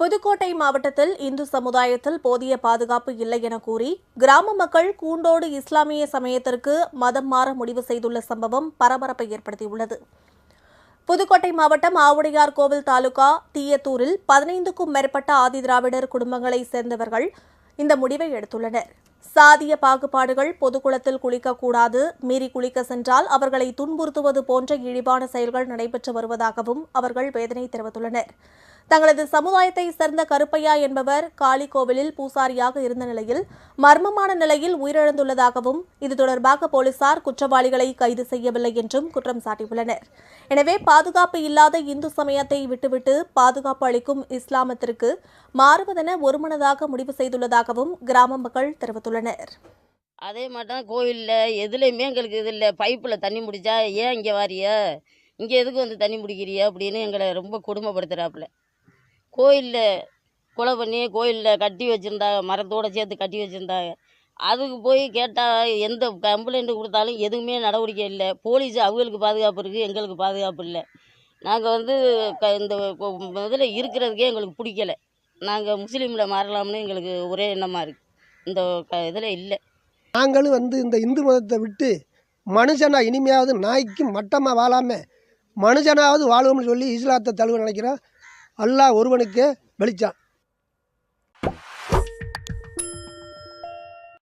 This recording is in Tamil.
புதுக்கோட்டை மாவட்டத்தில் இந்து சமுதாயத்தில் போதிய பாதுகாப்பு இல்லை என கூறி கிராம மக்கள் கூண்டோடு இஸ்லாமிய சமயத்திற்கு மதம் மாற முடிவு செய்துள்ள சம்பவம் பரபரப்பை ஏற்படுத்தியுள்ளது. புதுக்கோட்டை மாவட்டம் ஆவுடையார் கோவில் தாலுகா தீயத்தூரில் பதினைந்துக்கும் மேற்பட்ட ஆதிதிராவிடர் குடும்பங்களைச் சேர்ந்தவர்கள் இந்த முடிவை எடுத்துள்ளனர். சாதிய பாகுபாடுகள் பொதுக்குளத்தில் குளிக்கக்கூடாது மீறி குளிக்க சென்றால் அவர்களை துன்புறுத்துவது போன்ற இழிவான செயல்கள் நடைபெற்று வருவதாகவும் அவர்கள் வேதனை தெரிவித்துள்ளனர். தங்களது சமுதாயத்தை சேர்ந்த கருப்பையா என்பவர் காளி கோவிலில் பூசாரியாக இருந்த நிலையில் மர்மமான நிலையில் உயிரிழந்துள்ளதாகவும் இது தொடர்பாக போலீசார் குற்றவாளிகளை கைது செய்யவில்லை என்றும் குற்றம் சாட்டியுள்ளனர். எனவே பாதுகாப்பு இல்லாத இந்து சமயத்தை விட்டுவிட்டு பாதுகாப்பு அளிக்கும் இஸ்லாமத்திற்கு மாறுவதென ஒருமனதாக முடிவு செய்துள்ளதாகவும் கிராம மக்கள் தெரிவித்துள்ளனர். அதே மாதிரி தான் கோயிலில் எதுலேயுமே எங்களுக்கு இது இல்லை. பைப்பில் தண்ணி முடிச்சா ஏன் இங்கே வாரிய? இங்கே எதுக்கு வந்து தண்ணி பிடிக்கிறிய அப்படின்னு எங்களை ரொம்ப கொடுமைப்படுத்துகிறாப்புல கோயிலில் கொலை பண்ணி கோயிலில் கட்டி வச்சுருந்தாங்க மரத்தோடு சேர்த்து கட்டி வச்சுருந்தாங்க. அதுக்கு போய் கேட்டால் எந்த கம்ப்ளைண்ட்டு கொடுத்தாலும் எதுவுமே நடவடிக்கை இல்லை. போலீஸ் அவங்களுக்கு பாதுகாப்பு இருக்குது எங்களுக்கு பாதுகாப்பு இல்லை. நாங்கள் வந்து க இந்த இதில் இருக்கிறதுக்கே எங்களுக்கு பிடிக்கல. நாங்கள் முஸ்லீமில் மாறலாம்னு எங்களுக்கு ஒரே எண்ணமாக இருக்குது இந்த க இதில் இல்லை. நாங்களும் வந்து இந்த இந்து மதத்தை விட்டு மனுஷனா இனிமையாவது நாய்க்கு மட்டமாக வாழாமல் மனுஷனாவது வாழுவோம்னு சொல்லி இஸ்லாத்தை தழுவ நினைக்கிறோம். அல்லாஹ் ஒருவனுக்கே வெளிச்சான்